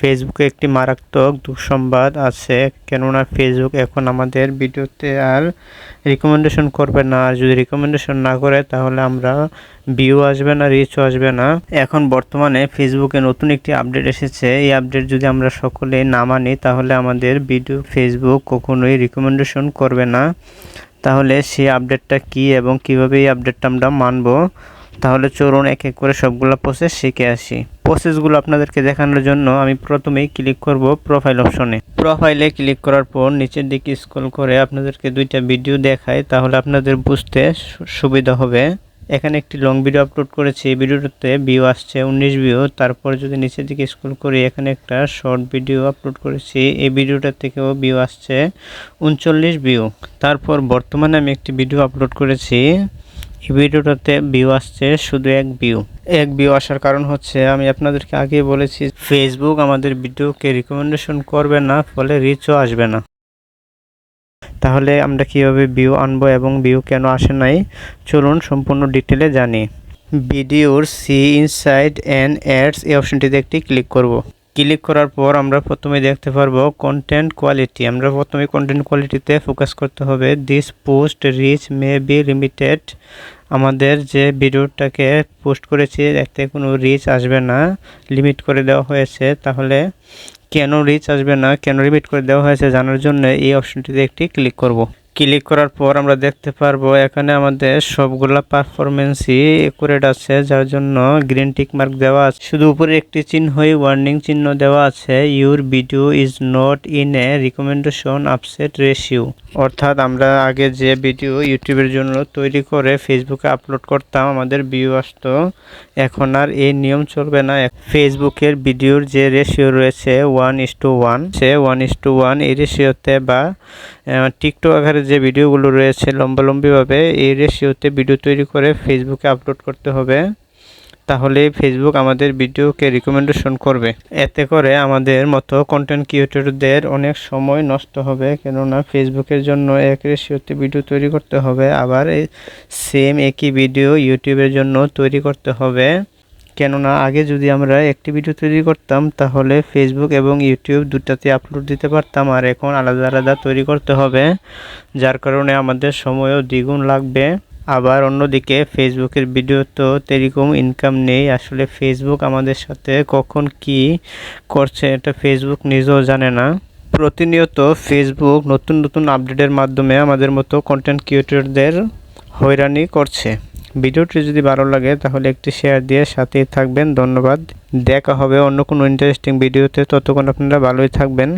ফেসবুকে একটি মারাত্মক দুঃসংবাদ আছে। কেননা ফেসবুক এখন আমাদের ভিডিওতে আর রিকমেন্ডেশন করবে না। আর যদি রিকমেন্ডেশন না করে, তাহলে আমরা ভিউ আসবে না রিচও আসবে না। এখন বর্তমানে ফেসবুকে নতুন একটি আপডেট এসেছে। এই আপডেট যদি আমরা সকলে না মানি, তাহলে আমাদের ভিডিও ফেসবুক কখনোই রিকমেন্ডেশন করবে না। তাহলে সেই আপডেটটা কি এবং কীভাবে এই আপডেটটা আমরা মানবো? তাহলে চলুন এক এক করে সবগুলো প্রসেস শিখে আসি। প্রসেসগুলো আপনাদেরকে দেখানোর জন্য আমি প্রথমেই ক্লিক করব প্রোফাইল অপশনে প্রোফাইলে ক্লিক করার পর নিচের দিকে স্ক্রল করে আপনাদেরকে দুইটা ভিডিও দেখায়, তাহলে আপনাদের বুঝতে সুবিধা হবে। এখানে একটি লং ভিডিও আপলোড করেছি, এই ভিডিওটাতে ভিউ আসছে উনিশ ভিউ তারপর যদি নিচের দিকে স্ক্রল করি, এখানে একটা শর্ট ভিডিও আপলোড করেছি, এই ভিডিওটার থেকেও ভিউ আসছে উনচল্লিশ ভিউ তারপর বর্তমানে আমি একটি ভিডিও আপলোড করেছি। এই ভিডিওটাতে ভিউ আসছে শুধু এক ভিউ এক ভিউ আসার কারণ হচ্ছে আমি আপনাদেরকে আগে বলেছি ফেসবুক আমাদের ভিডিওকে রিকমেন্ডেশন করবে না, ফলে রিচও আসবে না। তাহলে আমরা কীভাবে ভিউ আনব এবং ভিউ কেন আসে নাই, চলুন সম্পূর্ণ ডিটেলে জানি। ভিডিওর সি ইনসাইড অ্যান্ড অ্যাডস এই অপশনটিতে একটি ক্লিক করব। ক্লিক করার পর আমরা প্রথমে দেখতে পারব কন্টেন্ট কোয়ালিটি আমরা প্রথমে কন্টেন্ট কোয়ালিটিতে ফোকাস করতে হবে। This post reach may be limited আমাদের যে ভিডিওটাকে পোস্ট করেছি, এতে কোনো রিচ আসবে না। লিমিট করে দেওয়া হয়েছে। তাহলে কেন রিচ আসবে না? কেন লিমিট করে দেওয়া হয়েছে? জানার জন্য এই অপশনটিতে একটি ক্লিক করব। ক্লিক করার পর আমরা দেখতে পারব এখানে আমাদের সবগুলা পারফরমেন্সই একুরেট আছে, যার জন্য গ্রিন টিক মার্ক দেওয়া আছে। শুধু উপরে একটি চিহ্নই ওয়ার্নিং চিহ্ন দেওয়া আছে your video is not in a recommendation upset ratio অর্থাৎ আমরা আগে যে ভিডিও ইউটিউবের জন্য তৈরি করে ফেসবুকে আপলোড করতাম, আমাদের ভিউ আসতো, এখন আর এই নিয়ম চলবে না। ফেসবুকের ভিডিওর যে রেশিও রয়েছে one is to one say one is to one এই রেশিওতে বা টিকটক আকারে যে ভিডিওগুলো রয়েছে লম্বালম্বিভাবে, এই রেশিওতে ভিডিও তৈরি করে ফেসবুকে আপলোড করতে হবে। তাহলে ফেসবুক আমাদের ভিডিওকে রিকমেন্ডেশন করবে। এতে করে আমাদের মতো কন্টেন্ট ক্রিয়েটরদের অনেক সময় নষ্ট হবে, কেননা ফেসবুকের জন্য এক রেশিওতে ভিডিও তৈরি করতে হবে। আবার সেম একই ভিডিও ইউটিউবের জন্য তৈরি করতে হবে। কেননা আগে যদি আমরা একটি ভিডিও তৈরি করতাম, তাহলে ফেসবুক এবং ইউটিউব দুটাতে আপলোড দিতে পারতাম। আর এখন আলাদা আলাদা তৈরি করতে হবে, যার কারণে আমাদের সময়ও দ্বিগুণ লাগবে। আবার অন্যদিকে ফেসবুকের ভিডিও তো তেরকম ইনকাম নেই। আসলে ফেসবুক আমাদের সাথে কখন কি করছে এটা ফেসবুক নিজেও জানে না। প্রতিনিয়ত ফেসবুক নতুন নতুন আপডেটের মাধ্যমে আমাদের মতো কন্টেন্ট ক্রিয়েটরদের হয়রানি করছে। ভিডিওটি যদি ভালো লাগে তাহলে একটি শেয়ার দিয়ে সাথেই থাকবেন। ধন্যবাদ। দেখা হবে অন্য কোনো ইন্টারেস্টিং ভিডিওতে ততক্ষণ আপনারা ভালোই থাকবেন।